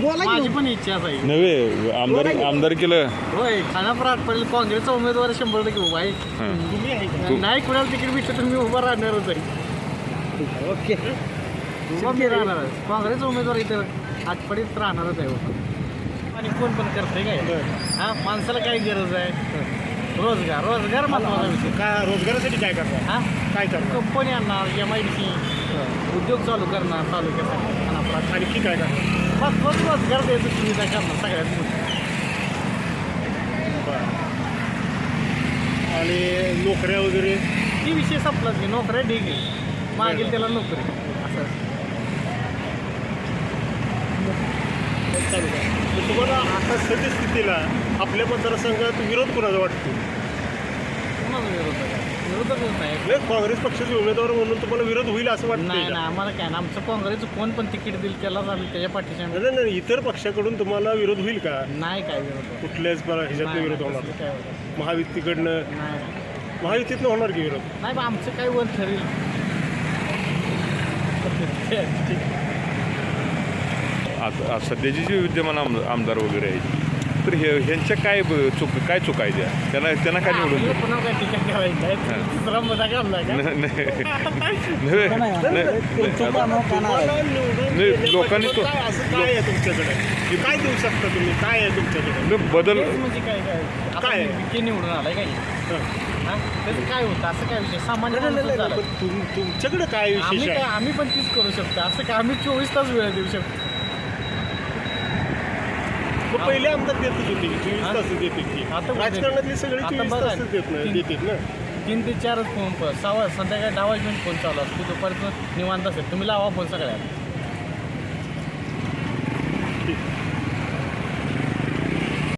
बोला की माझी पण इच्छाच आहे नव्हे आमदार आमदार केलं. होय खानापूर आठपर्यंत काँग्रेसचा उमेदवार शंभर टक्के उभा आहे. तुम्ही आहे का? नाही कुणाला तिकीट भेटलं तर मी उभा राहणारच आहे ओके. उभा मी राहणारच काँग्रेसचा उमेदवार इथं आठपडीत राहणारच आहे उभा. आणि कोण पण करते काय? हा माणसाला काय गरज आहे? रोजगार. रोजगार महत्त्वाचा विषय. का रोजगारासाठी काय करणार? हा? काय करणार? कंपनी आणणार एम आय डी सी उद्योग चालू करणार तालुक्यासाठी खानापुरात आणखी काय करणार? बस बस रोजगार द्यायचं सुविधा करणार सगळ्यात मोठी. आणि नोकऱ्या वगैरे? ती विषय संपलाच की नोकऱ्या ढीग आहे. मागेल त्याला नोकरी. असं. चालू आहे. तर तुम्हाला आता सद्यस्थितीला आपल्या मतदारसंघात विरोध कुणाचा वाटतो? कोणाचा विरोध? आहे विरोधच नाही. नाही, काँग्रेस पक्षाचे उमेदवार म्हणून तुम्हाला विरोध होईल असं वाटतं नाही का? नाही आम्हाला काय ना आमचं काँग्रेसचं कोण पण तिकीट देईल त्यालाच आम्ही त्याच्या पाठीशी आम्ही- नाही नाही इतर पक्षाकडून तुम्हाला विरोध होईल का? नाही काय विरोध होत. कुठल्याच ह्याच्यात नाही, विरोध नाही, होणार. तसं काय होत. महायुतीकडनं नाही महायुतीतनं होणार की विरोध? नाही बा आमचं काय वर ठरेल? आता सध्याची जी विद्यमान आम- आमदार वगैरे आहेत तर हे ह्यांच्या काय ब- चुक काय चुका आहेत त्या? त्यांना त्यांना काय निवडून आहे? नाही. नव्हे, नाही, तुम्हाला निवडून नाही, लोकांनी तो- काय असं काय आहे तुमच्याकडे? काय देऊ शकता तुम्ही? काय आहे तुमच्याकडे? नाही, बदल म्हणजे काय काय? आता काय? विखे निवडून आलाय काय? हा. त्याचं काय होतं? असं काय विषय? सामान्य नाही, नाही, माणूस नाही, झालाय. पण तुम- तुमच्याकडे काय आम्ही विशेष काय आहे आम्ही पण तीच करू शकतो. असं काय? आम्ही चोवीस तास वेळ देऊ शकतो. पहिले आमदार देतच होते की चोवीस? तास देते की आता? राजकारणातले सगळे चोवीस बघा. तासच देत देतात ना तीन ते चारच फोन सहा संध्याकाळी दहा वाजेपर्यंत फोन चालू असतो दुपारचं निवांत असेल तुम्ही लावा फोन सगळ्यात